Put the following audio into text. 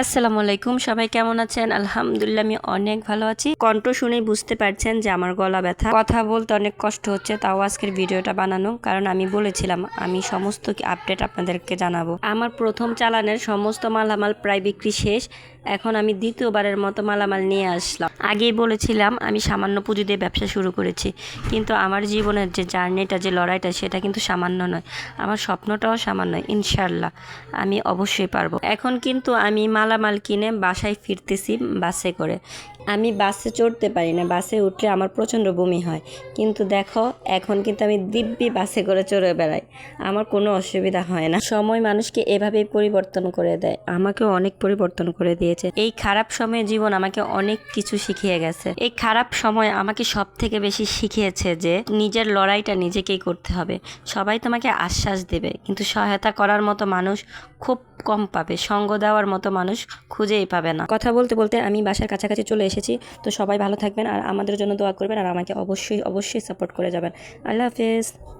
আসসালামু আলাইকুম, সবাই কেমন আছেন? আলহামদুলিল্লাহ, আমি অনেক ভালো আছি। কণ্ঠ শুনেই বুঝতে পারছেন যে আমার গলা ব্যথা। কথা বলতে অনেক কষ্ট হচ্ছে, তাও আজকের ভিডিওটা বানানো। কারণ আমি বলেছিলাম, আমি সমস্ত আপডেট আপনাদেরকে জানাব। আমার প্রথম চালানের সমস্ত মালামাল প্রায় বিক্রি শেষ। এখন আমি দ্বিতীয়বারের মতো মালামাল নিয়ে আসলাম। আগেই বলেছিলাম, আমি সামান্য পুঁজি দিয়ে ব্যবসা শুরু করেছি। কিন্তু আমার জীবনের যে জার্নিটা, যে লড়াইটা, সেটা কিন্তু সামান্য নয়। আমার স্বপ্নটাও সামান্য ইনশাল্লাহ আমি অবশ্যই পারব। এখন কিন্তু আমি মালামাল কিনে বাসায় ফিরতেছি বাসে করে। আমি বাসে চড়তে পারি না। বাসে উঠলে আমার প্রচণ্ড বমি হয়। কিন্তু দেখো, এখন কিন্তু আমি দিব্যি বাসে করে চড়ে বেড়াই। আমার কোনো অসুবিধা হয় না। সময় মানুষকে এভাবেই পরিবর্তন করে দেয়। আমাকেও অনেক পরিবর্তন করে দিয়েছে। এই খারাপ সময়ে জীবন আমাকে অনেক কিছু শিখিয়ে গেছে। এই খারাপ সময় আমাকে সব থেকে বেশি শিখিয়েছে যে নিজের লড়াইটা নিজেকেই করতে হবে। সবাই তোমাকে আশ্বাস দেবে, কিন্তু সহায়তা করার মতো মানুষ খুব কম পাবে। সঙ্গ দেওয়ার মতো মানুষ খুঁজেই পাবে না। কথা বলতে বলতে আমি বাসার কাছাকাছি চলে এসেছি। তো সবাই ভালো থাকবেন আর আমাদের জন্য দোয়া করবেন আর আমাকে অবশ্যই অবশ্যই সাপোর্ট করে যাবেন। আল্লাহ হাফেজ।